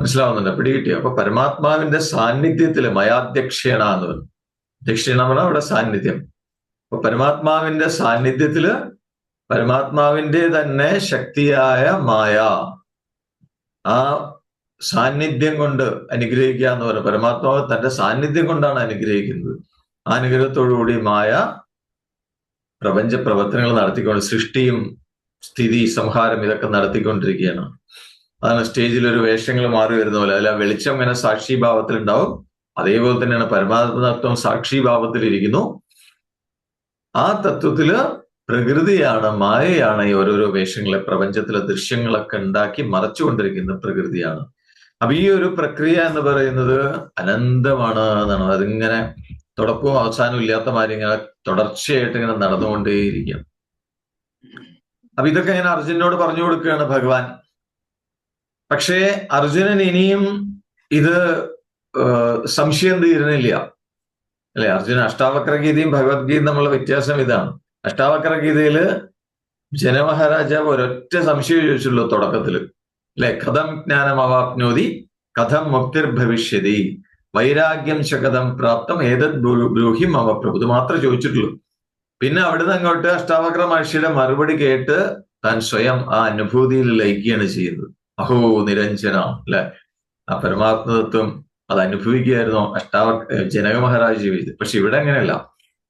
മനസ്സിലാവുന്നുണ്ട്. പിടികിട്ടി. അപ്പൊ പരമാത്മാവിന്റെ സാന്നിധ്യത്തിൽ മയാധ്യക്ഷീണ എന്ന് പറഞ്ഞു ദക്ഷിണ അവിടെ സാന്നിധ്യം. അപ്പൊ പരമാത്മാവിന്റെ സാന്നിധ്യത്തിൽ പരമാത്മാവിന്റെ തന്നെ ശക്തിയായ മായ ആ സാന്നിധ്യം കൊണ്ട് അനുഗ്രഹിക്കുക എന്ന് പറയുന്നത് പരമാത്മാവ് തന്റെ സാന്നിധ്യം കൊണ്ടാണ് അനുഗ്രഹിക്കുന്നത്. ആ അനുഗ്രഹത്തോടുകൂടി മായ പ്രപഞ്ച പ്രവർത്തനങ്ങൾ നടത്തിക്കൊണ്ട് സൃഷ്ടിയും സ്ഥിതി സംഹാരം ഇതൊക്കെ നടത്തിക്കൊണ്ടിരിക്കുകയാണ്. അതാണ് സ്റ്റേജിൽ ഒരു വേഷങ്ങൾ മാറി വരുന്ന പോലെ. അല്ല വെളിച്ചം ഇങ്ങനെ സാക്ഷിഭാവത്തിൽ ഉണ്ടാവും. അതേപോലെ തന്നെയാണ് പരമാത്മതത്വം സാക്ഷിഭാവത്തിൽ ഇരിക്കുന്നു. ആ തത്വത്തിൽ പ്രകൃതിയാണ് മായയാണ് ഈ ഓരോരോ വേഷങ്ങളെ പ്രപഞ്ചത്തിലെ ദൃശ്യങ്ങളൊക്കെ ഉണ്ടാക്കി മറച്ചുകൊണ്ടിരിക്കുന്ന പ്രകൃതിയാണ്. അപ്പൊ ഈ ഒരു പ്രക്രിയ എന്ന് പറയുന്നത് അനന്തമാണ് എന്നാണ്. അതിങ്ങനെ തുടക്കവും അവസാനവും ഇല്ലാത്ത മാതിരി ഇങ്ങനെ തുടർച്ചയായിട്ട് ഇങ്ങനെ നടന്നുകൊണ്ടേയിരിക്കും. അപ്പൊ ഇതൊക്കെ ഇങ്ങനെ അർജുനോട് പറഞ്ഞു കൊടുക്കുകയാണ് ഭഗവാൻ. പക്ഷേ അർജുനൻ ഇനിയും ഇത് സംശയം തീരുന്നില്ല. അല്ലെ? അർജുന അഷ്ടാവക്ര ഗീതയും ഭഗവത്ഗീതയും തമ്മിലുള്ള വ്യത്യാസം ഇതാണ്. അഷ്ടാവക്ര ഗീതയിൽ ജനമഹാരാജാവ് ഒരൊറ്റ സംശയം ചോദിച്ചുള്ളൂ തുടക്കത്തിൽ അല്ലെ? കഥം ജ്ഞാനം അവാപ്നോതി കഥം മുക്തിർ ഭവിഷ്യതി വൈരാഗ്യം ശകതം പ്രാപ്തം ഏതത് ബ്രൂഹി മമ ഇത് മാത്രം ചോദിച്ചിട്ടുള്ളൂ. പിന്നെ അവിടുന്ന് അങ്ങോട്ട് അഷ്ടാവക്ര മഹർഷിയുടെ മറുപടി കേട്ട് താൻ സ്വയം ആ അനുഭൂതിയിൽ ലയിക്കുകയാണ് ചെയ്യുന്നത്. അഹോ നിരഞ്ജന അല്ലെ? ആ പരമാത്മതത്വം അത് അനുഭവിക്കുകയായിരുന്നു. അഷ്ടാവ ജനക മഹാരാജ് ജീവിച്ചത്. പക്ഷെ ഇവിടെ അങ്ങനെയല്ല.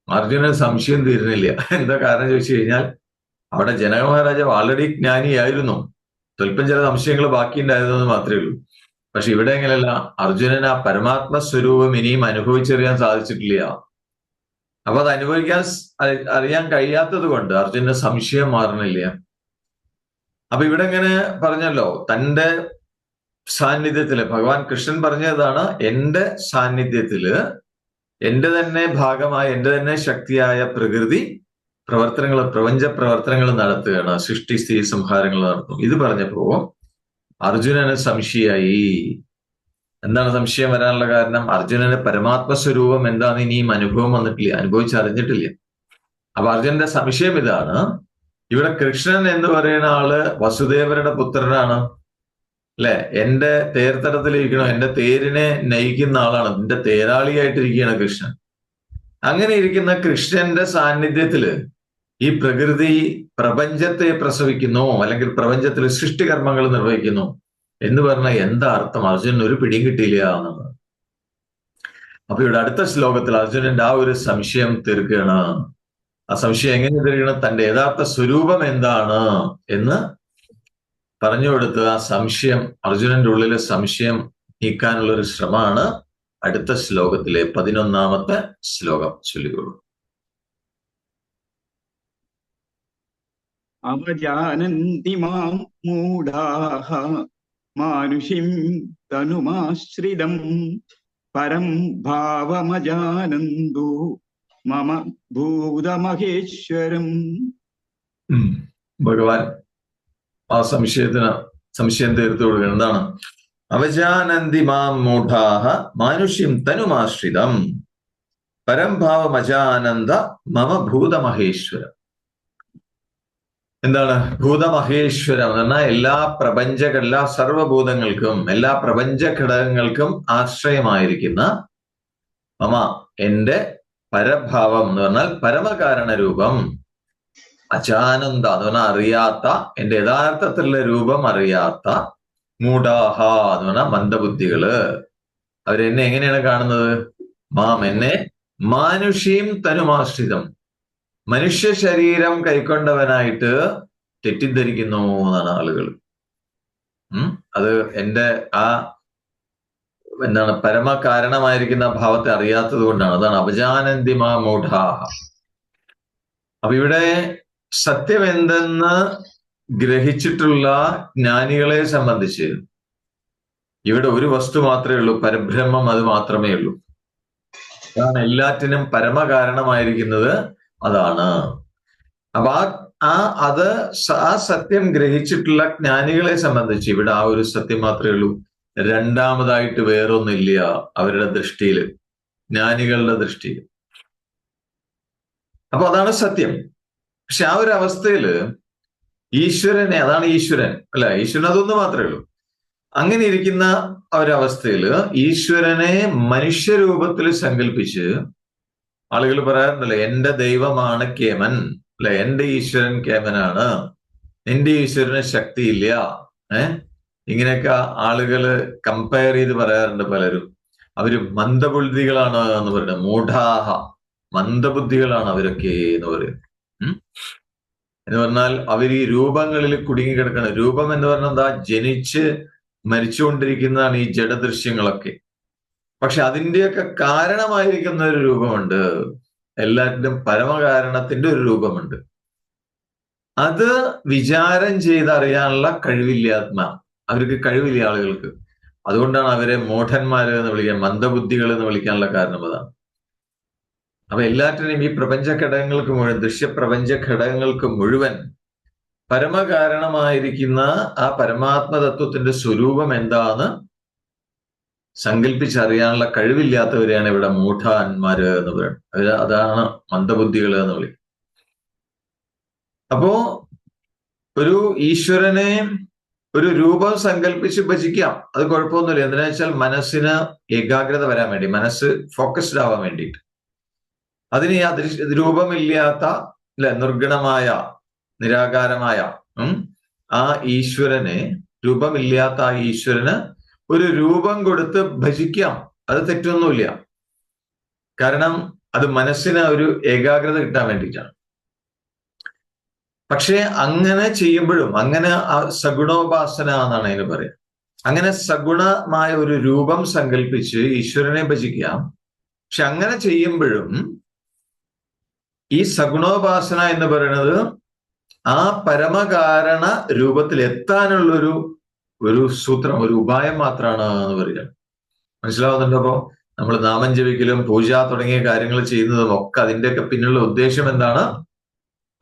അർജുനൻ സംശയം തീരുന്നില്ല. എന്താ കാരണം ചോദിച്ചു കഴിഞ്ഞാൽ അവിടെ ജനക മഹാരാജാവ് ആൾറെഡി ജ്ഞാനിയായിരുന്നു. സ്വല്പം ചില സംശയങ്ങൾ ബാക്കിയുണ്ടായിരുന്നെന്ന് മാത്രമേ ഉള്ളൂ. പക്ഷെ ഇവിടെ എങ്ങനെയല്ല അർജുനൻ ആ പരമാത്മ സ്വരൂപം ഇനിയും അനുഭവിച്ചറിയാൻ സാധിച്ചിട്ടില്ല. അപ്പൊ അത് അനുഭവിക്കാൻ അറിയാൻ കഴിയാത്തത് കൊണ്ട് അർജുനന്റെ സംശയം മാറണില്ല അപ്പൊ ഇവിടെ ഇങ്ങനെ പറഞ്ഞല്ലോ തന്റെ സാന്നിധ്യത്തിൽ ഭഗവാൻ കൃഷ്ണൻ പറഞ്ഞതാണ് എന്റെ സാന്നിധ്യത്തിൽ എന്റെ തന്നെ ഭാഗമായ എന്റെ തന്നെ ശക്തിയായ പ്രകൃതി പ്രവർത്തനങ്ങൾ പ്രപഞ്ച പ്രവർത്തനങ്ങൾ നടത്തുകയാണ് സൃഷ്ടി സ്ഥിതി സംഹാരങ്ങൾ നടത്തും ഇത് പറഞ്ഞപ്പോ അർജുനന് സംശയായി എന്താണ് സംശയം വരാനുള്ള കാരണം? അർജുനന് പരമാത്മ സ്വരൂപം എന്താണ് ഇനിയും അനുഭവം വന്നിട്ടില്ല അനുഭവിച്ചറിഞ്ഞിട്ടില്ല. അപ്പൊ അർജുനന്റെ സംശയം ഇതാണ് ഇവിടെ കൃഷ്ണൻ എന്ന് പറയുന്ന ആൾ വസുദേവരുടെ പുത്രനാണ്. അല്ലെ? എന്റെ തേർത്തടത്തിലിരിക്കണം? എന്റെ തേരിനെ നയിക്കുന്ന ആളാണ്. എന്റെ തേരാളിയായിട്ടിരിക്കുകയാണ് കൃഷ്ണൻ. അങ്ങനെ ഇരിക്കുന്ന കൃഷ്ണന്റെ സാന്നിധ്യത്തിൽ ഈ പ്രകൃതി പ്രപഞ്ചത്തെ പ്രസവിക്കുന്നു അല്ലെങ്കിൽ പ്രപഞ്ചത്തിൽ സൃഷ്ടികർമ്മങ്ങൾ നിർവഹിക്കുന്നു എന്ന് പറഞ്ഞാൽ എന്താ അർത്ഥം? അർജുനൻ ഒരു പിടിയും കിട്ടിയില്ല എന്നുള്ളത്. അപ്പൊ ഇവിടെ അടുത്ത ശ്ലോകത്തിൽ അർജുനന്റെ ആ ഒരു സംശയം തീർക്കുകയാണ്. ആ സംശയം എങ്ങനെ തെളിയണം തന്റെ യഥാർത്ഥ സ്വരൂപം എന്താണ് എന്ന് പറഞ്ഞു കൊടുത്ത് ആ സംശയം അർജുനന്റെ ഉള്ളിലെ സംശയം നീക്കാനുള്ള ഒരു ശ്രമമാണ് അടുത്ത ശ്ലോകത്തിലെ പതിനൊന്നാമത്തെ ശ്ലോകം ചൊല്ലിക്കൊള്ളു. അവജാനന്തി മാം മൂഢാഹ മാനുഷിം തനുമാശ്രിതം പരം ഭാവമജാനന്ദോ മമ ഭൂതമഹേശ്വരം. ഭഗവാൻ ആ സംശയത്തിന് സംശയം തീർത്തു കൊടുക്കണം എന്താണ്? അവജാനന്തി മാം മൂഢാഹ മാനുഷ്യം തനുമാശ്രിതം. പരംഭാവമജാനന്ദ മമ ഭൂതമഹേശ്വരം. എന്താണ്? ഭൂതമഹേശ്വരം എന്ന് പറഞ്ഞാൽ എല്ലാ പ്രപഞ്ച എല്ലാ സർവഭൂതങ്ങൾക്കും എല്ലാ പ്രപഞ്ച ഘടകങ്ങൾക്കും ആശ്രയമായിരിക്കുന്ന മമ എന്റെ പരഭാവം എന്ന് പറഞ്ഞാൽ പരമകാരണ രൂപം. എന്ന് പറഞ്ഞാൽ അറിയാത്ത എന്റെ യഥാർത്ഥത്തിലുള്ള രൂപം അറിയാത്ത മൂഢാഹ എന്ന് പറഞ്ഞാൽ മന്ദബുദ്ധികൾ. അവരെന്നെ എങ്ങനെയാണ് കാണുന്നത്? മാം എന്നെ മാനുഷീം തനുമാശ്രിതം. മനുഷ്യ ശരീരം കൈക്കൊണ്ടവനായിട്ട് തെറ്റിദ്ധരിക്കുന്നു എന്നാണ് ആളുകൾ ഉം? അത് എന്റെ ആ എന്താണ് പരമ കാരണമായിരിക്കുന്ന ഭാവത്തെ അറിയാത്തത് കൊണ്ടാണ്. അതാണ് അപജാനന്തിമാ മൂഢാഹ അപ്പൊ ഇവിടെ സത്യം എന്തെന്ന് ഗ്രഹിച്ചിട്ടുള്ള ജ്ഞാനികളെ സംബന്ധിച്ച് ഇവിടെ ഒരു വസ്തു മാത്രമേ ഉള്ളൂ പരബ്രഹ്മം അത് മാത്രമേ ഉള്ളൂ. അതാണ് എല്ലാറ്റിനും പരമകാരണമായിരിക്കുന്നത് അതാണ്. അപ്പൊ ആ ആ അത് ആ സത്യം ഗ്രഹിച്ചിട്ടുള്ള ജ്ഞാനികളെ സംബന്ധിച്ച് ഇവിടെ ആ ഒരു സത്യം മാത്രമേ ഉള്ളൂ. രണ്ടാമതായിട്ട് വേറൊന്നില്ല അവരുടെ ദൃഷ്ടിയിൽ ജ്ഞാനികളുടെ ദൃഷ്ടിയിൽ അപ്പൊ അതാണ് സത്യം. പക്ഷെ ആ ഒരു അവസ്ഥയിൽ ഈശ്വരനെ അതാണ് ഈശ്വരൻ അല്ല? ഈശ്വരൻ അതൊന്നു മാത്രമേ ഉള്ളൂ. അങ്ങനെ ഇരിക്കുന്ന ഒരവസ്ഥയിൽ ഈശ്വരനെ മനുഷ്യരൂപത്തിൽ സങ്കല്പിച്ച് ആളുകൾ പറയാറുണ്ടല്ലോ എന്റെ ദൈവമാണ് കേമൻ. അല്ലെ? എന്റെ ഈശ്വരൻ കേമനാണ്. നിന്റെ ഈശ്വരന് ശക്തിയില്ല. ഏഹ് ഇങ്ങനെയൊക്കെ ആളുകൾ കമ്പയർ ചെയ്ത് പറയാറുണ്ട് പലരും. അവർ മന്ദബുദ്ധികളാണ് എന്ന് പറയുന്നത്. മൂഢാഹ മന്ദബുദ്ധികളാണ് അവരൊക്കെ എന്ന് പറയുന്നത്. എന്ന് പറഞ്ഞാൽ അവർ ഈ രൂപങ്ങളിൽ കുടുങ്ങിക്കിടക്കണം രൂപം എന്ന് പറഞ്ഞാൽ എന്താ? ജനിച്ച് മരിച്ചുകൊണ്ടിരിക്കുന്നതാണ് ഈ ജഡദൃശ്യങ്ങളൊക്കെ. പക്ഷെ അതിന്റെയൊക്കെ കാരണമായിരിക്കുന്ന ഒരു രൂപമുണ്ട്. എല്ലാറ്റിനും പരമകാരണത്തിന്റെ ഒരു രൂപമുണ്ട്. അത് വിചാരം ചെയ്തറിയാനുള്ള കഴിവില്ല ആത്മാ അവർക്ക് കഴിവില്ല ആളുകൾക്ക്. അതുകൊണ്ടാണ് അവരെ മൂഢന്മാര് എന്ന് വിളിക്കാൻ മന്ദബുദ്ധികൾ എന്ന് വിളിക്കാനുള്ള കാരണം അതാണ്. അപ്പൊ എല്ലാറ്റിനും ഈ പ്രപഞ്ച ഘടകങ്ങൾക്ക് മുഴുവൻ ദൃശ്യപ്രപഞ്ച ഘടകങ്ങൾക്ക് മുഴുവൻ പരമകാരണമായിരിക്കുന്ന ആ പരമാത്മതത്വത്തിന്റെ സ്വരൂപം എന്താന്ന് സങ്കല്പിച്ചറിയാനുള്ള കഴിവില്ലാത്തവരെയാണ് ഇവിടെ മൂഢാന്മാര് എന്ന് പറയുന്നത്. അവർ അതാണ് മന്ദബുദ്ധികൾ എന്ന് വിളിക്കുന്നത്. അപ്പോ ഒരു ഈശ്വരനെ ഒരു രൂപം സങ്കല്പിച്ച് ഭജിക്കാം. അത് കുഴപ്പമൊന്നുമില്ല. എന്തിനാ വെച്ചാൽ മനസ്സിന് ഏകാഗ്രത വരാൻ വേണ്ടി മനസ്സ് ഫോക്കസ്ഡ് ആവാൻ വേണ്ടിയിട്ട്. അതിന് അദൃശ്യ രൂപമില്ലാത്ത അല്ലെ നിർഗുണമായ നിരാകാരമായ ആ ഈശ്വരനെ രൂപമില്ലാത്ത ആ ഈശ്വരന് ഒരു രൂപം കൊടുത്ത് ഭജിക്കാം. അത് തെറ്റൊന്നുമില്ല. കാരണം അത് മനസ്സിന് ഒരു ഏകാഗ്രത കിട്ടാൻ വേണ്ടിയിട്ടാണ്. പക്ഷെ അങ്ങനെ ചെയ്യുമ്പോഴും അങ്ങനെ സഗുണോപാസന എന്നാണ് അതിന് പറയുക. അങ്ങനെ സഗുണമായ ഒരു രൂപം സങ്കല്പിച്ച് ഈശ്വരനെ ഭജിക്കാം. പക്ഷെ അങ്ങനെ ചെയ്യുമ്പോഴും ഈ സഗുണോപാസന എന്ന് പറയുന്നത് ആ പരമകാരണ രൂപത്തിൽ എത്താനുള്ളൊരു ഒരു സൂത്രം ഒരു ഉപായം മാത്രമാണ് എന്ന് പറയുക. മനസ്സിലാവുന്നുണ്ടോ? അപ്പോ നമ്മൾ നാമം ജപിക്കലും പൂജ തുടങ്ങിയ കാര്യങ്ങൾ ചെയ്യുന്നതും ഒക്കെ അതിന്റെയൊക്കെ പിന്നിലുള്ള ഉദ്ദേശം എന്താണ്?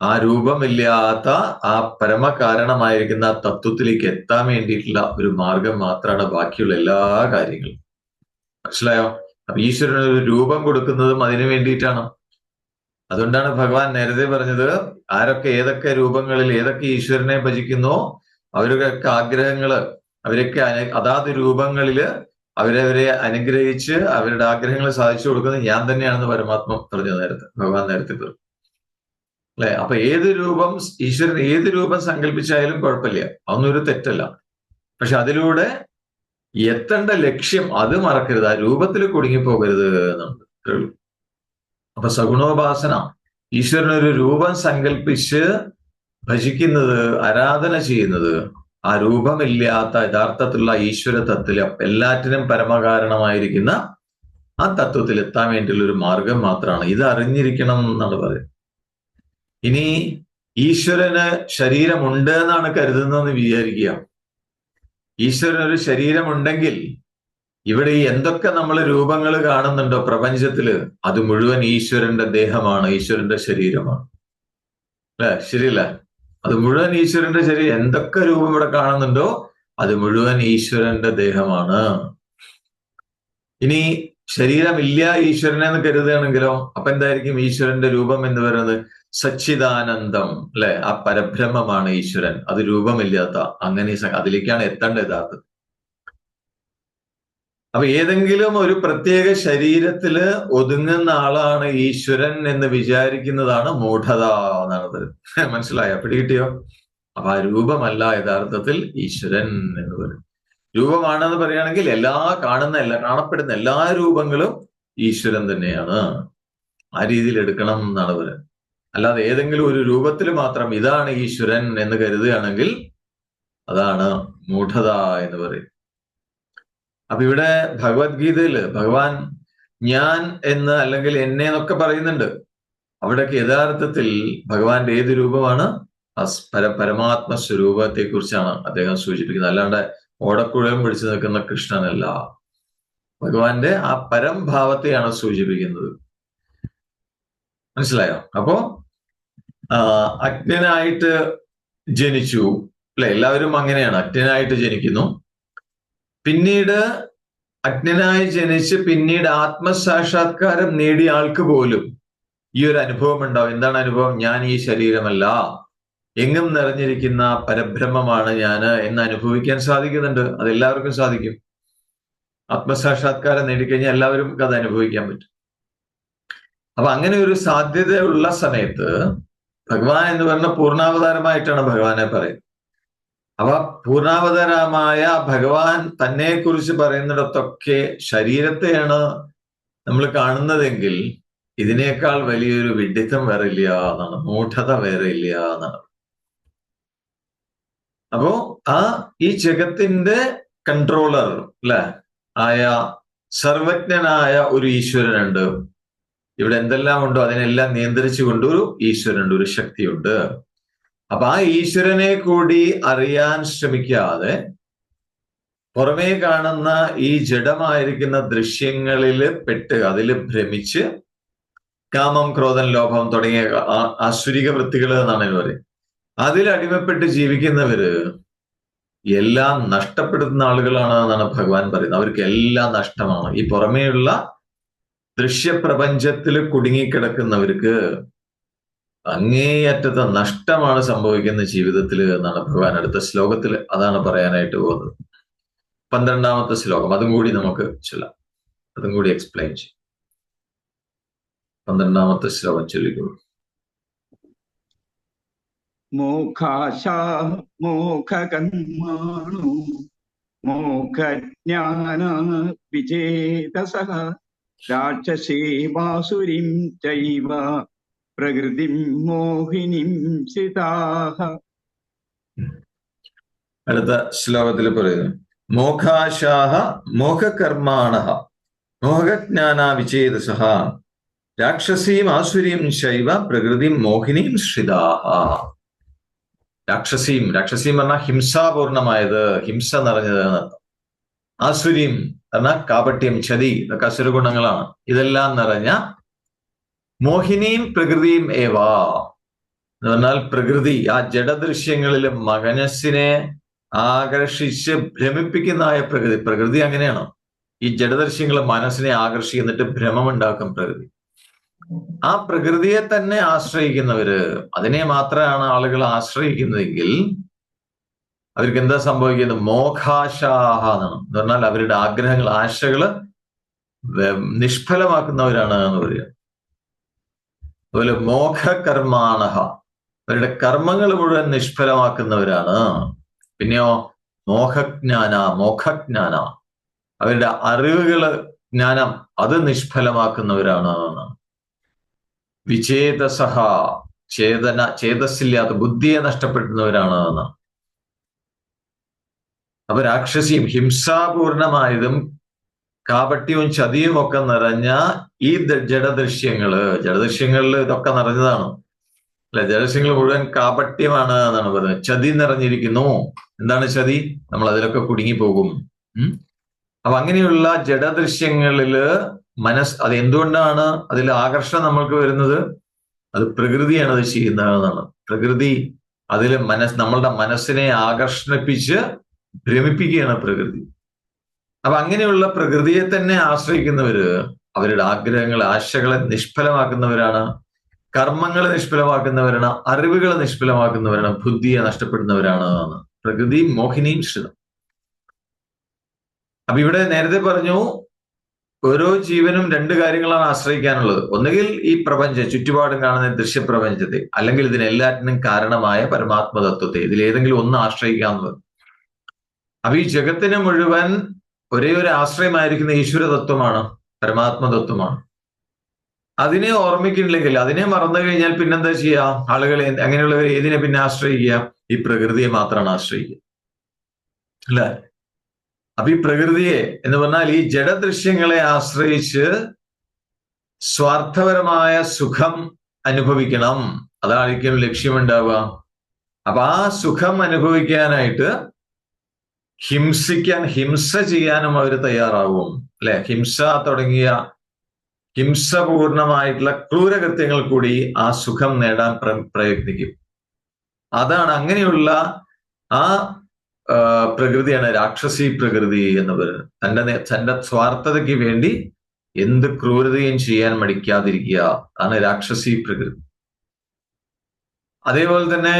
ആ രൂപമില്ലാത്ത ആ പരമകാരണമായിരിക്കുന്ന ആ തത്വത്തിലേക്ക് എത്താൻ വേണ്ടിയിട്ടുള്ള ഒരു മാർഗം മാത്രമാണ് ബാക്കിയുള്ള എല്ലാ കാര്യങ്ങളും. മനസ്സിലായോ? അപ്പൊ ഈശ്വരന് ഒരു രൂപം കൊടുക്കുന്നതും അതിനു വേണ്ടിയിട്ടാണ്. അതുകൊണ്ടാണ് ഭഗവാൻ നേരത്തെ പറഞ്ഞത് ആരൊക്കെ ഏതൊക്കെ രൂപങ്ങളിൽ ഏതൊക്കെ ഈശ്വരനെ ഭജിക്കുന്നോ അവരുടെയൊക്കെ ആഗ്രഹങ്ങൾ അവരൊക്കെ അനു അതാത് രൂപങ്ങളിൽ അവരവരെ അനുഗ്രഹിച്ച് അവരുടെ ആഗ്രഹങ്ങൾ സാധിച്ചു കൊടുക്കുന്നത് ഞാൻ തന്നെയാണെന്ന് പരമാത്മ പറഞ്ഞു നേരത്തെ ഭഗവാൻ നേരത്തെ പറഞ്ഞു. അല്ലെ? അപ്പൊ ഏത് രൂപം ഈശ്വരൻ ഏത് രൂപം സങ്കല്പിച്ചായാലും കുഴപ്പമില്ല. അതൊന്നും ഒരു തെറ്റല്ല. പക്ഷെ അതിലൂടെ എത്തേണ്ട ലക്ഷ്യം അത് മറക്കരുത്. ആ രൂപത്തിൽ കുടുങ്ങിപ്പോകരുത് എന്നുണ്ട്. അപ്പൊ സഗുണോപാസന. ഈശ്വരനൊരു രൂപം സങ്കല്പിച്ച് ഭജിക്കുന്നത് ആരാധന ചെയ്യുന്നത് ആ രൂപമില്ലാത്ത യഥാർത്ഥത്തിലുള്ള ഈശ്വര തത്വത്തിൽ എല്ലാറ്റിനും പരമകാരണമായിരിക്കുന്ന ആ തത്വത്തിൽ എത്താൻ വേണ്ടിയുള്ള ഒരു മാർഗം മാത്രമാണ്. ഇത് അറിഞ്ഞിരിക്കണം എന്നാണ് പറയുന്നത്. ഇനി ഈശ്വരന് ശരീരമുണ്ട് എന്നാണ് കരുതുന്നതെന്ന് വിചാരിക്കുക. ഈശ്വരന് ഒരു ശരീരമുണ്ടെങ്കിൽ ഇവിടെ എന്തൊക്കെ നമ്മൾ രൂപങ്ങൾ കാണുന്നുണ്ടോ പ്രപഞ്ചത്തിൽ അത് മുഴുവൻ ഈശ്വരന്റെ ദേഹമാണ് ഈശ്വരന്റെ ശരീരമാണ്. അല്ലെ? ശരിയല്ല? അത് മുഴുവൻ ഈശ്വരന്റെ ശരീരം എന്തൊക്കെ രൂപം ഇവിടെ കാണുന്നുണ്ടോ അത് മുഴുവൻ ഈശ്വരന്റെ ദേഹമാണ്. ഇനി ശരീരമില്ല ഈശ്വരനെന്ന് കരുതുകയാണെങ്കിലോ അപ്പൊ എന്തായിരിക്കും ഈശ്വരന്റെ രൂപം എന്ന് പറയുന്നത്? സച്ചിദാനന്ദം അല്ലെ ആ പരബ്രഹ്മമാണ് ഈശ്വരൻ. അത് രൂപമില്ലാത്ത അങ്ങനെ അതിലേക്കാണ് എത്തേണ്ട യഥാർത്ഥത്തിൽ. അപ്പൊ ഏതെങ്കിലും ഒരു പ്രത്യേക ശരീരത്തിൽ ഒതുങ്ങുന്ന ആളാണ് ഈശ്വരൻ എന്ന് വിചാരിക്കുന്നതാണ് മൂഢത എന്നാണ് മനസ്സിലായ മനസ്സിലായോ? പിടികിട്ടിയോ? അപ്പൊ ആ രൂപമല്ല യഥാർത്ഥത്തിൽ ഈശ്വരൻ എന്ന് പറയും രൂപമാണെന്ന് പറയുകയാണെങ്കിൽ എല്ലാ കാണുന്ന എല്ലാ കാണപ്പെടുന്ന എല്ലാ രൂപങ്ങളും ഈശ്വരൻ തന്നെയാണ്. ആ രീതിയിൽ എടുക്കണം എന്നാണ് പറയുന്നത് അല്ലാതെ ഏതെങ്കിലും ഒരു രൂപത്തിൽ മാത്രം ഇതാണ് ഈശ്വരൻ എന്ന് കരുതുകയാണെങ്കിൽ അതാണ് മൂഢത എന്ന് പറയും. അപ്പൊ ഇവിടെ ഭഗവത്ഗീതയിൽ ഭഗവാൻ ഞാൻ എന്ന് അല്ലെങ്കിൽ എന്നെ എന്നൊക്കെ പറയുന്നുണ്ട്. അവിടെയൊക്കെ യഥാർത്ഥത്തിൽ ഭഗവാന്റെ ഏത് രൂപമാണ്? പര പരമാത്മ സ്വരൂപത്തെ കുറിച്ചാണ് അദ്ദേഹം സൂചിപ്പിക്കുന്നത്. അല്ലാണ്ട് ഓടക്കുഴയും പിടിച്ചു നിൽക്കുന്ന കൃഷ്ണനല്ല. ഭഗവാന്റെ ആ പരംഭാവത്തെയാണ് സൂചിപ്പിക്കുന്നത്. മനസ്സിലായോ? അപ്പോ അജ്ഞനായിട്ട് ജനിച്ചു. അല്ലെ എല്ലാവരും അങ്ങനെയാണ്. അജ്ഞനായിട്ട് ജനിക്കുന്നു. പിന്നീട് അജ്ഞനായി ജനിച്ച് പിന്നീട് ആത്മസാക്ഷാത്കാരം നേടിയ ആൾക്ക് പോലും ഈ ഒരു അനുഭവം ഉണ്ടാവും. എന്താണ് അനുഭവം? ഞാൻ ഈ ശരീരമല്ല. എങ്ങും നിറഞ്ഞിരിക്കുന്ന പരബ്രഹ്മമാണ് ഞാൻ എന്ന് അനുഭവിക്കാൻ സാധിക്കുന്നുണ്ട്. അതെല്ലാവർക്കും സാധിക്കും. ആത്മസാക്ഷാത്കാരം നേടിക്കഴിഞ്ഞാൽ എല്ലാവരും അത് അനുഭവിക്കാൻ പറ്റും. അപ്പൊ അങ്ങനെ ഒരു സാധ്യതയുള്ള സമയത്ത് ഭഗവാൻ എന്ന് പറഞ്ഞ പൂർണാവതാരമായിട്ടാണ് ഭഗവാനെ പറയുന്നത്. അപ്പൊ പൂർണാവതാരമായ ഭഗവാൻ തന്നെ കുറിച്ച് പറയുന്നിടത്തൊക്കെ ശരീരത്തെയാണ് നമ്മൾ കാണുന്നതെങ്കിൽ ഇതിനേക്കാൾ വലിയൊരു വിഡിത്തം വേറെ ഇല്ല എന്നാണ് മൂഢത വേറെ ഇല്ല എന്നാണ്. അപ്പോ ആ ഈ ജഗത്തിന്റെ കൺട്രോളർ അല്ലെ ആയ സർവജ്ഞനായ ഒരു ഈശ്വരനുണ്ട്. ഇവിടെ എന്തെല്ലാം ഉണ്ടോ അതിനെല്ലാം നിയന്ത്രിച്ചുകൊണ്ട് ഒരു ഈശ്വരനുണ്ട് ഒരു ശക്തിയുണ്ട്. അപ്പൊ ആ ഈശ്വരനെ കൂടി അറിയാൻ ശ്രമിക്കാതെ പുറമേ കാണുന്ന ഈ ജഡമായിരിക്കുന്ന ദൃശ്യങ്ങളിൽ പെട്ട് അതിൽ ഭ്രമിച്ച് കാമം ക്രോധം ലോഭം തുടങ്ങിയ അശ്വരിക വൃത്തികൾ എന്നാണ് ഇവർ അതിൽ അടിമപ്പെട്ട് ജീവിക്കുന്നവര് എല്ലാം നഷ്ടപ്പെടുത്തുന്ന ആളുകളാണ് എന്നാണ് ഭഗവാൻ പറയുന്നത്. അവർക്ക് എല്ലാം നഷ്ടമാണ്. ഈ പുറമേയുള്ള ദൃശ്യപ്രപഞ്ചത്തിൽ കുടുങ്ങിക്കിടക്കുന്നവർക്ക് അങ്ങേയറ്റത്തെ നഷ്ടമാണ് സംഭവിക്കുന്ന ജീവിതത്തിൽ എന്നാണ് ഭഗവാൻ അടുത്ത ശ്ലോകത്തിൽ അതാണ് പറയാനായിട്ട് പോകുന്നത്. പന്ത്രണ്ടാമത്തെ ശ്ലോകം അതും കൂടി നമുക്ക് ചൊല്ലാം. അതും കൂടി എക്സ്പ്ലെയിൻ ചെയ്യും. പന്ത്രണ്ടാമത്തെ ശ്ലോകം ചൊല്ലിക്കുന്നു മോഖാശാ മോഖകന്മാണു മോഖജ്ഞാന വിചേതസ രാക്ഷസേ വാസുരിം ചൈവ പ്രകൃതിം മോഹിനിം സിതാഹ അടുത്ത ശ്ലോകത്തിൽ പറയുന്നു. മോഘാശാഹ മോഹകർമാണ മോഹജ്ഞാന വിചേതസ രാക്ഷസീം ആസുരീം ശൈവ പ്രകൃതിം മോഹിനിയും ശ്രിതാഹ രാക്ഷസീം രാക്ഷസീം പറഞ്ഞാൽ ഹിംസാപൂർണമായത് ഹിംസ നിറഞ്ഞത് ആസുരീം പറഞ്ഞാൽ കാപട്യം ചതി ഇതൊക്കെ അസുരഗുണങ്ങളാണ്. ഇതെല്ലാം നിറഞ്ഞ മോഹിനിയും പ്രകൃതിയും ഏവാ. എന്ന് പറഞ്ഞാൽ പ്രകൃതി ആ ജഡദൃശ്യങ്ങളിൽ മനസ്സിനെ ആകർഷിച്ച് ഭ്രമിപ്പിക്കുന്നതായ പ്രകൃതി. പ്രകൃതി അങ്ങനെയാണ്. ഈ ജഡദൃശ്യങ്ങൾ മനസ്സിനെ ആകർഷിക്കുന്നിട്ട് ഭ്രമമുണ്ടാക്കും പ്രകൃതി. ആ പ്രകൃതിയെ തന്നെ ആശ്രയിക്കുന്നവര് അതിനെ മാത്രമാണ് ആളുകൾ ആശ്രയിക്കുന്നതെങ്കിൽ അവർക്ക് എന്താ സംഭവിക്കുന്നത്? മോഘാശാഹ എന്നാണ്. എന്ന് പറഞ്ഞാൽ അവരുടെ ആഗ്രഹങ്ങൾ ആശകൾ നിഷ്ഫലമാക്കുന്നവരാണ് എന്ന് പറയുക. അതുപോലെ മോഘകർമാണഹ. അവരുടെ കർമ്മങ്ങൾ മുഴുവൻ നിഷ്ഫലമാക്കുന്നവരാണ്. പിന്നെയോ മോഹജ്ഞാന മോഹജ്ഞാന അവരുടെ അറിവുകൾ ജ്ഞാനം അത് നിഷ്ഫലമാക്കുന്നവരാണ്. വിചേതസഹ ചേതന ചേതസ്സില്ലാത്ത ബുദ്ധിയെ നഷ്ടപ്പെടുന്നവരാണ് എന്ന് അപ്പൊ രാക്ഷസിയും ഹിംസാപൂർണമായതും കാപട്യവും ചതിയും ഒക്കെ നിറഞ്ഞ ഈ ജഡദൃശ്യങ്ങൾ ജഡദൃശ്യങ്ങളിൽ ഇതൊക്കെ നിറഞ്ഞതാണ്. അല്ലെ? ജഡദൃശ്യങ്ങൾ മുഴുവൻ കാപട്യമാണ് എന്നാണ് പറയുന്നത്. ചതി നിറഞ്ഞിരിക്കുന്നു. എന്താണ് ചതി? നമ്മൾ അതിലൊക്കെ കുടുങ്ങിപ്പോകും. ഉം? അപ്പൊ അങ്ങനെയുള്ള ജഡദൃശ്യങ്ങളിൽ മനസ് അത് എന്തുകൊണ്ടാണ് അതിൽ ആകർഷണം നമ്മൾക്ക് വരുന്നത്? അത് പ്രകൃതിയാണ് അത് ചെയ്യുന്നതെന്നാണ് പ്രകൃതി അതിൽ മനസ് നമ്മളുടെ മനസ്സിനെ ആകർഷണിപ്പിച്ച് ഭ്രമിപ്പിക്കുകയാണ് പ്രകൃതി. അപ്പൊ അങ്ങനെയുള്ള പ്രകൃതിയെ തന്നെ ആശ്രയിക്കുന്നവര് അവരുടെ ആഗ്രഹങ്ങൾ ആശകളെ നിഷ്ഫലമാക്കുന്നവരാണ് കർമ്മങ്ങളെ നിഷ്ഫലമാക്കുന്നവരാണ് അറിവുകളെ നിഷ്ഫലമാക്കുന്നവരാണ് ബുദ്ധിയെ നഷ്ടപ്പെടുന്നവരാണ് പ്രകൃതി മോഹിനിയും ശ്രിതം. അപ്പൊ ഇവിടെ നേരത്തെ പറഞ്ഞു ഓരോ ജീവനും രണ്ട് കാര്യങ്ങളാണ് ആശ്രയിക്കാനുള്ളത്. ഒന്നുകിൽ ഈ പ്രപഞ്ചം ചുറ്റുപാടും കാണുന്ന ദൃശ്യപ്രപഞ്ചത്തെ അല്ലെങ്കിൽ ഇതിനെല്ലാറ്റിനും കാരണമായ പരമാത്മതത്വത്തെ ഇതിലേതെങ്കിലും ഒന്ന് ആശ്രയിക്കാവുന്നത് അപ്പൊ ഈ ജഗത്തിന് മുഴുവൻ ഒരേ ഒരു ആശ്രയമായിരിക്കുന്ന ഈശ്വര തത്വമാണ് പരമാത്മതത്വമാണ്. അതിനെ ഓർമ്മിക്കുന്നില്ലെങ്കിൽ അതിനെ മറന്നു കഴിഞ്ഞാൽ പിന്നെന്താ ചെയ്യുക ആളുകൾ അങ്ങനെയുള്ളവർ ഏതിനെ പിന്നെ ആശ്രയിക്കുക? ഈ പ്രകൃതിയെ മാത്രമാണ് ആശ്രയിക്കുക. അല്ല? അപ്പൊ ഈ പ്രകൃതിയെ എന്ന് പറഞ്ഞാൽ ഈ ജഡദൃശ്യങ്ങളെ ആശ്രയിച്ച് സ്വാർത്ഥപരമായ സുഖം അനുഭവിക്കണം. അതായിരിക്കും ലക്ഷ്യമുണ്ടാവുക. അപ്പൊ ആ സുഖം അനുഭവിക്കാനായിട്ട് ഹിംസിക്കാൻ ഹിംസ ചെയ്യാനും അവർ തയ്യാറാവും അല്ലെ? ഹിംസ തുടങ്ങിയ ഹിംസപൂർണമായിട്ടുള്ള ക്രൂരകൃത്യങ്ങൾ കൂടി ആ സുഖം നേടാൻ പ്രയത്നിക്കും. അതാണ് അങ്ങനെയുള്ള ആ പ്രകൃതിയാണ് രാക്ഷസി പ്രകൃതി എന്ന് പറയുന്നത്. തന്റെ തന്റെ സ്വാർത്ഥതയ്ക്ക് വേണ്ടി എന്ത് ക്രൂരതയും ചെയ്യാൻ മടിക്കാതിരിക്കുക ആണ് രാക്ഷസി പ്രകൃതി. അതേപോലെ തന്നെ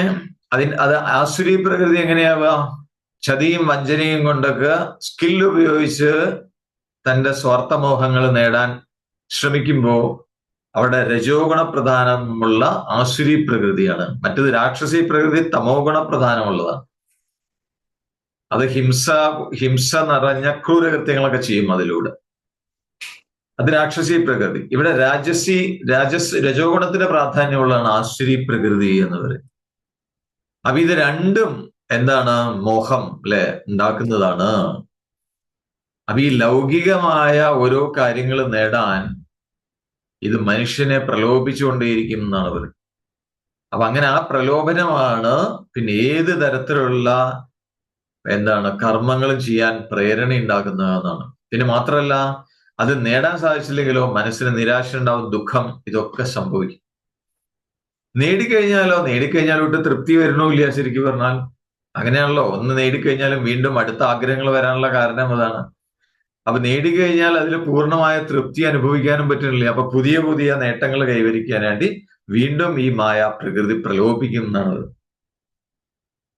അതിന് അത് ആസുരി പ്രകൃതി എങ്ങനെയാവുക? ചതിയും വഞ്ചനയും കൊണ്ടൊക്കെ സ്കിൽ ഉപയോഗിച്ച് തന്റെ സ്വാർത്ഥമോഹങ്ങൾ നേടാൻ ശ്രമിക്കുമ്പോൾ അവിടെ രജോ ഗുണപ്രധാനമുള്ള പ്രകൃതിയാണ്. മറ്റത് രാക്ഷസി പ്രകൃതി തമോ അത് ഹിംസ ഹിംസ നിറഞ്ഞ ക്രൂരകൃത്യങ്ങളൊക്കെ ചെയ്യും അതിലൂടെ. അത് രാക്ഷസി പ്രകൃതി. ഇവിടെ രാജസി രാജസ് രജോ ഗുണത്തിന്റെ പ്രാധാന്യമുള്ളതാണ് ആസുരി പ്രകൃതി എന്ന് പറയും അപ്പൊ ഇത് രണ്ടും എന്താണ് മോഹം അല്ലെ ഉണ്ടാക്കുന്നതാണ്. അപ്പൊ ഈ ലൗകികമായ ഓരോ കാര്യങ്ങൾ നേടാൻ ഇത് മനുഷ്യനെ പ്രലോഭിച്ചുകൊണ്ടേയിരിക്കും എന്നാണ് പറയുന്നത് അപ്പൊ അങ്ങനെ ആ പ്രലോഭനമാണ് പിന്നെ ഏത് തരത്തിലുള്ള എന്താണ് കർമ്മങ്ങൾ ചെയ്യാൻ പ്രേരണ ഉണ്ടാക്കുന്നത് എന്നാണ്. പിന്നെ മാത്രമല്ല അത് നേടാൻ സാധിച്ചില്ലെങ്കിലോ മനസ്സിന് നിരാശ ഉണ്ടാവും ദുഃഖം ഇതൊക്കെ സംഭവിക്കും. നേടിക്കഴിഞ്ഞാലോ? നേടിക്കഴിഞ്ഞാലോ ഇട്ട് തൃപ്തി വരണമില്ല ശരിക്കും പറഞ്ഞാൽ? അങ്ങനെയാണല്ലോ. ഒന്ന് നേടിക്കഴിഞ്ഞാലും വീണ്ടും അടുത്ത ആഗ്രഹങ്ങൾ വരാനുള്ള കാരണം അതാണ്. അപ്പൊ നേടിക്കഴിഞ്ഞാൽ അതിൽ പൂർണമായ തൃപ്തി അനുഭവിക്കാനും പറ്റുന്നില്ല. അപ്പൊ പുതിയ പുതിയ നേട്ടങ്ങൾ കൈവരിക്കാൻ വേണ്ടി വീണ്ടും ഈ മായ പ്രകൃതി പ്രലോഭിക്കും എന്നാണ്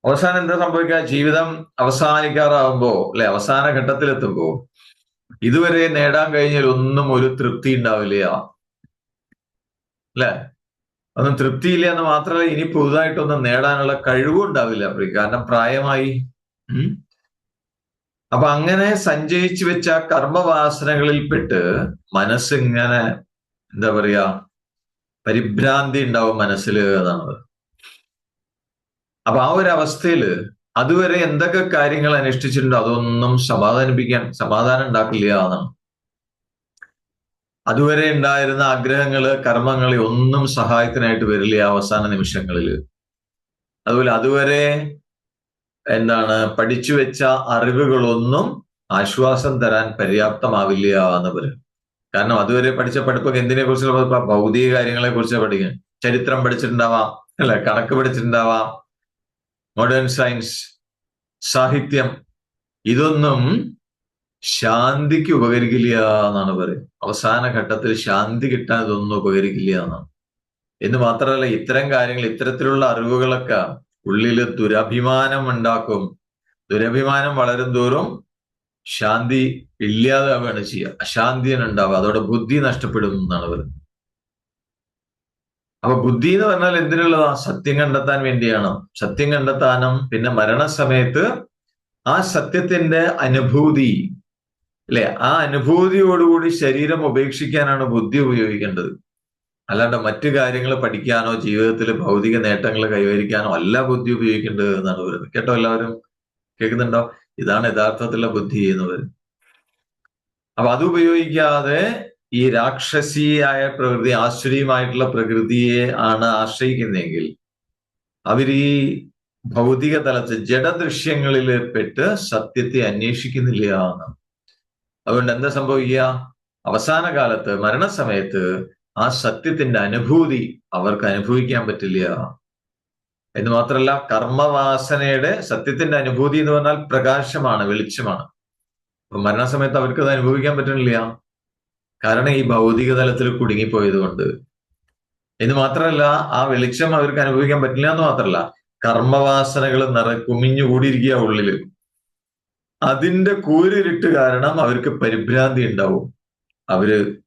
അവസാനം എന്താ സംഭവിക്കുക? ജീവിതം അവസാനിക്കാറാവുമ്പോ അല്ലെ അവസാന ഘട്ടത്തിലെത്തുമ്പോ ഇതുവരെ നേടാൻ കഴിഞ്ഞാൽ ഒന്നും ഒരു തൃപ്തി ഉണ്ടാവില്ല. അല്ലെ? ഒന്നും തൃപ്തിയില്ല എന്ന് മാത്രമല്ല ഇനി പുതുതായിട്ടൊന്നും നേടാനുള്ള കഴിവും ഉണ്ടാവില്ല കാരണം പ്രായമായി അപ്പൊ അങ്ങനെ സഞ്ചയിച്ചു വെച്ച കർമ്മവാസനകളിൽപ്പെട്ട് മനസ്സിങ്ങനെ എന്താ പറയാ പരിഭ്രാന്തി ഉണ്ടാവും മനസ്സിൽ എന്നാണത് അപ്പൊ ആ ഒരു അവസ്ഥയിൽ അതുവരെ എന്തൊക്കെ കാര്യങ്ങൾ അനുഷ്ഠിച്ചിട്ടുണ്ടോ അതൊന്നും സമാധാനിപ്പിക്കാൻ സമാധാനം ഉണ്ടാക്കില്ല എന്നാണ്. അതുവരെ ഉണ്ടായിരുന്ന ആഗ്രഹങ്ങൾ കർമ്മങ്ങളെ ഒന്നും സഹായത്തിനായിട്ട് വരില്ല അവസാന നിമിഷങ്ങളിൽ അതുപോലെ അതുവരെ എന്താണ് പഠിച്ചു വെച്ച അറിവുകളൊന്നും ആശ്വാസം തരാൻ പര്യാപ്തമാവില്ല എന്ന് പറയും കാരണം അതുവരെ പഠിച്ച പഠിപ്പൊക്കെ എന്തിനെ കുറിച്ചുള്ള ഭൗതിക കാര്യങ്ങളെ കുറിച്ച് പഠിക്കാൻ ചരിത്രം പഠിച്ചിട്ടുണ്ടാവാം അല്ലെ? കണക്ക് പഠിച്ചിട്ടുണ്ടാവാം മോഡേൺ സയൻസ് സാഹിത്യം ഇതൊന്നും ശാന്തിക്ക് ഉപകരിക്കില്ല എന്നാണ് പറയുന്നത്. അവസാന ഘട്ടത്തിൽ ശാന്തി കിട്ടാൻ ഇതൊന്നും ഉപകരിക്കില്ല എന്നാണ്. എന്ന് മാത്രമല്ല ഇത്തരം കാര്യങ്ങൾ ഇത്തരത്തിലുള്ള അറിവുകളൊക്കെ ഉള്ളിൽ ദുരഭിമാനം ഉണ്ടാക്കും. ദുരഭിമാനം വളരും തോറും ശാന്തി ഇല്ലാതാവുകയാണ് ചെയ്യുക. അശാന്തിയാണ് ഉണ്ടാവുക. അതോടെ ബുദ്ധി നഷ്ടപ്പെടും എന്നാണ് പറയുന്നത്. അപ്പൊ ബുദ്ധി എന്ന് പറഞ്ഞാൽ എന്തിനുള്ളതാ? സത്യം കണ്ടെത്താൻ വേണ്ടിയാണ്. സത്യം കണ്ടെത്താനും പിന്നെ മരണസമയത്ത് ആ സത്യത്തിന്റെ അനുഭൂതി അല്ലെ? ആ അനുഭൂതിയോടുകൂടി ശരീരം ഉപേക്ഷിക്കാനാണ് ബുദ്ധി ഉപയോഗിക്കേണ്ടത്. അല്ലാണ്ട് മറ്റു കാര്യങ്ങൾ പഠിക്കാനോ ജീവിതത്തിൽ ഭൗതിക നേട്ടങ്ങൾ കൈവരിക്കാനോ അല്ല ബുദ്ധി ഉപയോഗിക്കേണ്ടത് എന്നാണ് പറയുന്നത്. കേട്ടോ എല്ലാവരും? കേൾക്കുന്നുണ്ടോ? ഇതാണ് യഥാർത്ഥത്തിലുള്ള ബുദ്ധി എന്ന് പറയുന്നത് അപ്പൊ അത് ഉപയോഗിക്കാതെ ഈ രാക്ഷസിയായ പ്രകൃതി ആശ്ചര്യമായിട്ടുള്ള പ്രകൃതിയെ ആണ് ആശ്രയിക്കുന്നതെങ്കിൽ അവർ ഈ ഭൗതിക തലത്തിൽ ജഡദൃശ്യങ്ങളിൽ പെട്ട് സത്യത്തെ അന്വേഷിക്കുന്നില്ല എന്നാണ് അതുകൊണ്ട് എന്താ സംഭവിക്കുക? അവസാന കാലത്ത് മരണസമയത്ത് ആ സത്യത്തിന്റെ അനുഭൂതി അവർക്ക് അനുഭവിക്കാൻ പറ്റില്ല. എന്ന് മാത്രമല്ല കർമ്മവാസനയുടെ സത്യത്തിന്റെ അനുഭൂതി എന്ന് പറഞ്ഞാൽ പ്രകാശമാണ് വെളിച്ചമാണ്. അപ്പൊ മരണസമയത്ത് അവർക്ക് അത് അനുഭവിക്കാൻ പറ്റുന്നില്ല കാരണം ഈ ഭൗതിക തലത്തിൽ കുടുങ്ങിപ്പോയത് കൊണ്ട്. എന്ന് മാത്രമല്ല ആ വെളിച്ചം അവർക്ക് അനുഭവിക്കാൻ പറ്റില്ല എന്ന് മാത്രമല്ല കർമ്മവാസനകൾ നിറ കുമിഞ്ഞുകൂടിയിരിക്കുക ഉള്ളിൽ. അതിന്റെ കൂരിരുട്ട് കാരണം അവർക്ക് പരിഭ്രാന്തി ഉണ്ടാവും. അവർ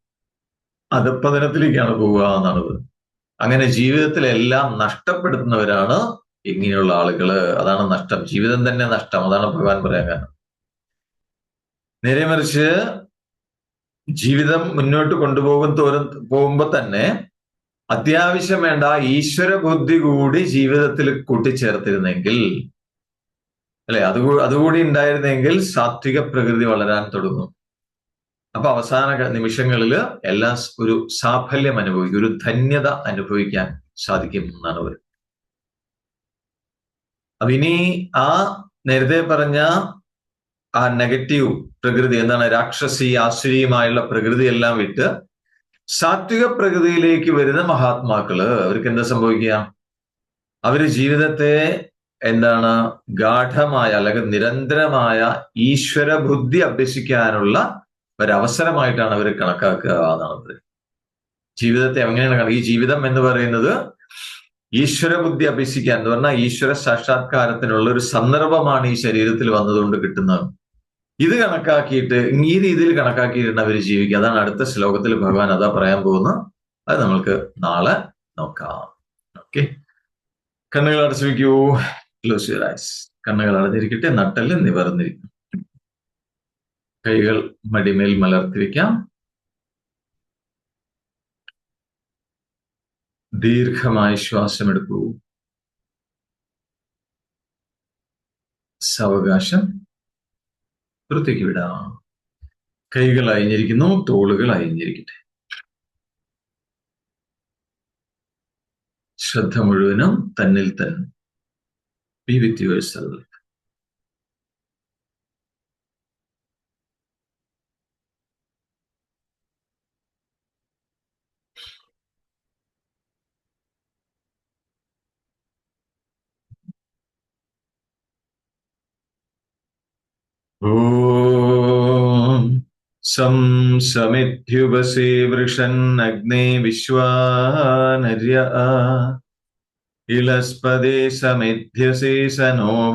അധപ്പതനത്തിലേക്കാണ് പോവുക എന്നുള്ളത് അങ്ങനെ ജീവിതത്തിലെല്ലാം നഷ്ടപ്പെടുത്തുന്നവരാണ് ഇങ്ങനെയുള്ള ആളുകൾ. അതാണ് നഷ്ടം. ജീവിതം തന്നെ നഷ്ടം. അതാണ് ഭഗവാൻ പറയാൻ കാരണം. നേരെ മറിച്ച് ജീവിതം മുന്നോട്ട് കൊണ്ടുപോകും തോരും പോകുമ്പോ തന്നെ അത്യാവശ്യം വേണ്ട ഈശ്വര ബുദ്ധി കൂടി ജീവിതത്തിൽ കൂട്ടിച്ചേർത്തിരുന്നെങ്കിൽ അല്ലെ? അത് അതുകൂടി ഉണ്ടായിരുന്നെങ്കിൽ സാത്വിക പ്രകൃതി വളരാൻ തുടങ്ങും. അപ്പൊ അവസാന നിമിഷങ്ങളിൽ എല്ലാം ഒരു സാഫല്യം അനുഭവിക്കും ഒരു ധന്യത അനുഭവിക്കാൻ സാധിക്കും എന്നാണ് അവർ അപ്പൊ ഇനി ആ നേരത്തെ പറഞ്ഞ ആ നെഗറ്റീവ് പ്രകൃതി എന്താണ് രാക്ഷസി ആശ്ചര്യമായുള്ള പ്രകൃതി എല്ലാം വിട്ട് സാത്വിക പ്രകൃതിയിലേക്ക് വരുന്ന മഹാത്മാക്കൾ അവർക്ക് എന്താ സംഭവിക്കുക? അവർ ജീവിതത്തെ എന്താണ്? ഗാഠമായ അല്ലെങ്കിൽ നിരന്തരമായ ഈശ്വര ബുദ്ധി അഭ്യസിക്കാനുള്ള ഒരവസരമായിട്ടാണ് അവർ കണക്കാക്കുക എന്നുള്ളത് ജീവിതത്തെ എങ്ങനെയാണ് ഈ ജീവിതം എന്ന് പറയുന്നത് ഈശ്വര ബുദ്ധി അഭ്യസിക്കാൻ എന്ന് പറഞ്ഞാൽ ഈശ്വര സാക്ഷാത്കാരത്തിനുള്ള ഒരു സന്ദർഭമാണ് ഈ ശരീരത്തിൽ വന്നതുകൊണ്ട് കിട്ടുന്നത്. ഇത് കണക്കാക്കിയിട്ട് ഈ രീതിയിൽ കണക്കാക്കിയിട്ടാണ് അവർ ജീവിക്കുക. അതാണ് അടുത്ത ശ്ലോകത്തിൽ ഭഗവാൻ അതാ പറയാൻ പോകുന്നത്. അത് നമ്മൾക്ക് നാളെ നോക്കാം. ഓക്കെ. കണ്ണുകൾ അടച്ചു വയ്ക്കൂ ക്ലോസ് യുവർ ഐസ് കണ്ണുകൾ അടഞ്ഞിരിക്കട്ടെ നട്ടൽ നിവർന്നിരിക്കും. കൈകൾ മടിമേൽ മലർത്തിരിക്കാം. ദീർഘമായി ശ്വാസമെടുക്കൂ. സാവകാശം പുറത്തേക്ക് വിടാം. കൈകൾ അയഞ്ഞിരിക്കുന്നു തോളുകൾ അയഞ്ഞിരിക്കട്ടെ. ശ്രദ്ധ മുഴുവനും തന്നിൽ തന്നെ. be with yourself. Om Sam Samithyubase Vrishan Vishwanarya इलस्पदे समिध्यसे स नो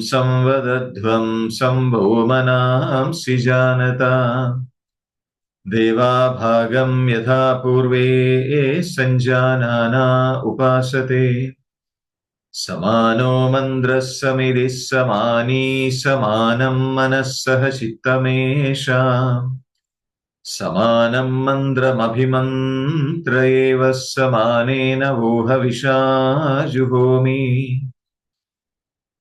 संवदध्वं संवो मनांसि जानता देवाभागं यथा पूर्वे सञ्जानाना उपासते। समानो मन्द्रः समिदिः समानी समानं मनः सह चित्तमेषाम् समानं मन्द्रमभिमन्त्र एव समानेन वोहविषा जुहोमि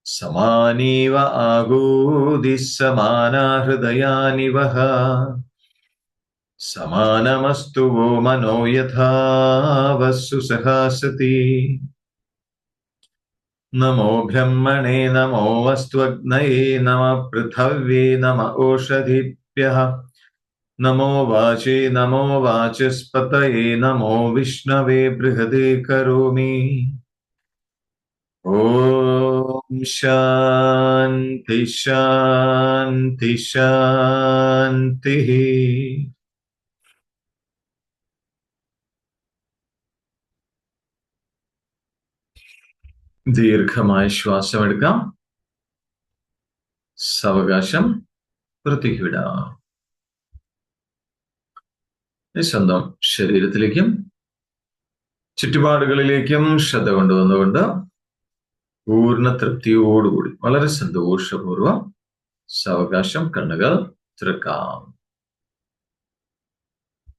समानीव आगोदिः समाना हृदयानि वः समानमस्तु वो मनो यथा वस्सु सहासति नमो ब्रह्मणे नमो वस्त्वग्नये नमः पृथव्ये नम ओषधिभ्यः नमो वाचे नमो वाचस्पतये नमो विष्णवे बृहदे करोमि ॐ शान्ति शान्ति शान्तिः ദീർഘമായ ശ്വാസമെടുക്കാം സാവകാശം പുറത്തേക്ക് സ്വന്തം ശരീരത്തിലേക്കും ചുറ്റുപാടുകളിലേക്കും ശ്രദ്ധ കൊണ്ടുവന്നുകൊണ്ട് പൂർണ തൃപ്തിയോടുകൂടി വളരെ സന്തോഷപൂർവം സാവകാശം കണ്ണുകൾ തുറക്കാം.